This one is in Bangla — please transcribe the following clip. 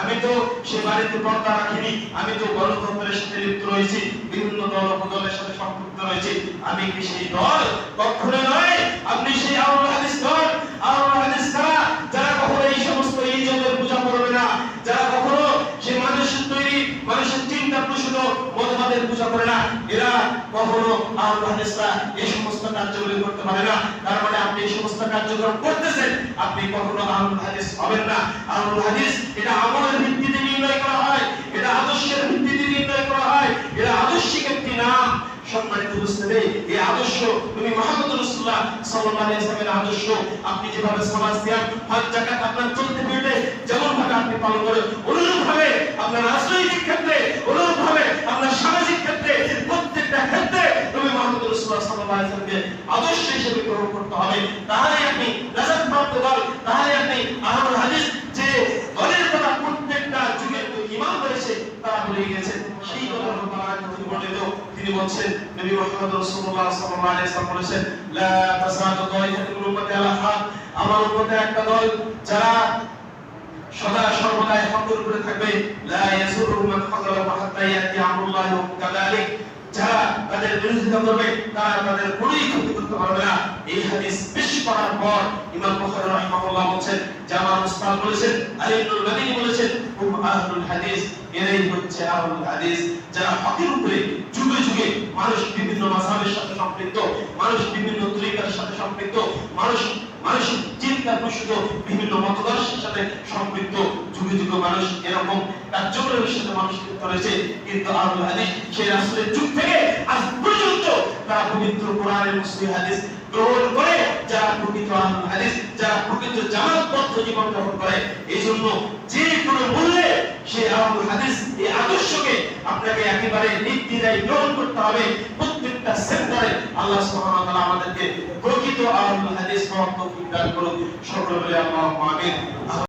আমি তো সে বাড়িতে পর্দা রাখিনি, আমি তো গণতন্ত্রের সাথে লিপ্ত রয়েছি, বিভিন্ন দল সাথে সম্পৃক্ত রয়েছি, আমি কি সেই দল? কখনো নয় আপনি সেই আউল হাদিস দল আউল হাদিস কারা যারা কখনো এই সমস্ত এই জগতের পূজা করবে না যারা কখনো সে মানুষের তৈরি মানুষের চিন্তা প্রসূত মতবাদের পূজা করে না, এরা কখনো আউল এই সমস্ত কার্যগুলি করতে পারে না। তার মানে আপনি এই সমস্ত কার্যক্রম করতেছেন, আপনি কখনো আউল হাদিস হবেন না। আউল হাদিস, এটা আমলের ভিত্তিতে নির্ণয় করা হয়, এটা আদর্শের ভিত্তিতে নির্ণয় করা হয়, এটা আদর্শিক একটি নাম। সম্মানিত উপস্থিতি, এই আদর্শ নবী মুহাম্মদ রাসূলুল্লাহ সাল্লাল্লাহু আলাইহি আদর্শ। আপনি যেভাবে সমাজ সিয়াম হজ, যাকাত আপনার চলতে ফিরতে যেমন ভাবে আপনি পালন করেন অনুরূপ ভাবে আপনার রাজনৈতিক ক্ষেত্রে অনুরূপ ভাবে আপনার সামাজিক ক্ষেত্রে প্রত্যেকটা ক্ষেত্রে নবী মুহাম্মদ ওয়াসাল্লামকে আদর্শ হিসেবে গ্রহণ করতে হবে। তাহলে আপনি নাজাত প্রাপ্ত দল তাহলে আপনি আহমদ হাদিস যে দলের কথা প্রত্যেকটা যুগের ইমাম রয়েছে তারা বলে গেছেন সেই কথা রব্বানা বর্ণিত। তিনি বলছেন, নবী মুহাম্মদ রাসূলুল্লাহ সাল্লাল্লাহু আলাইহি ওয়াসাল্লাম বলেছেন, লা তাসাদু তাইফাতুল উম্মতি আলা হক আমার উম্মতে একটা দল, যারা সদা সর্বদা হকের উপরে থাকবে, লা ইয়াসুরু মান খাযালা হাত্তা ইয়াতি আমরুল্লাহি ওয়া কাযালিক। তাদের বিরোধিতা করবে, তারা তাদের কোনোই ক্ষতি করতে পারবে না। এই হাদিস পেশ করার পর ইমাম বুখারী রাহিমাহুল্লাহ বলেন জামা মুস্তাদ বলেছেন আলী ইবনুল মাদিনী বলেছেন, হুম আহলুল হাদিস, এরাই হচ্ছে আহলুল হাদিস, যারা হকের উপরে যুগে যুগে মানুষ বিভিন্ন মাযহাবের সাথে সম্পৃক্ত, মানুষ বিভিন্ন তরিকার সাথে সম্পৃক্ত, মানুষ মানুষের চিন্তা প্রসূত বিভিন্ন মতদর্শের সাথে সম্পৃক্ত যুগে মানুষ এরকম কার্যক্রমের সাথে মানুষ রয়েছে। কিন্তু আহলুল হাদিস সেই রাসূলের যুগ থেকে আজ পর্যন্ত তারা পবিত্র কোরআনের মুসলিম হাদিস গ্রহণ করে, যারা প্রকৃত আহলুল হাদিস, যারা প্রকৃত জামাতবদ্ধ জীবন করে এই জন্য যে কোনো মূল্যে সেই আহলুল হাদিস এই আদর্শকে আপনাকে একেবারে নির্দ্বিধায় গ্রহণ করতে হবে। প্রত্যেকটা আল্লাহ সুবহানাহু ওয়া তাআলা আমাদেরকে প্রকৃত আহলুল হাদিস হওয়ার তৌফিক দান করুন সকলে আমিন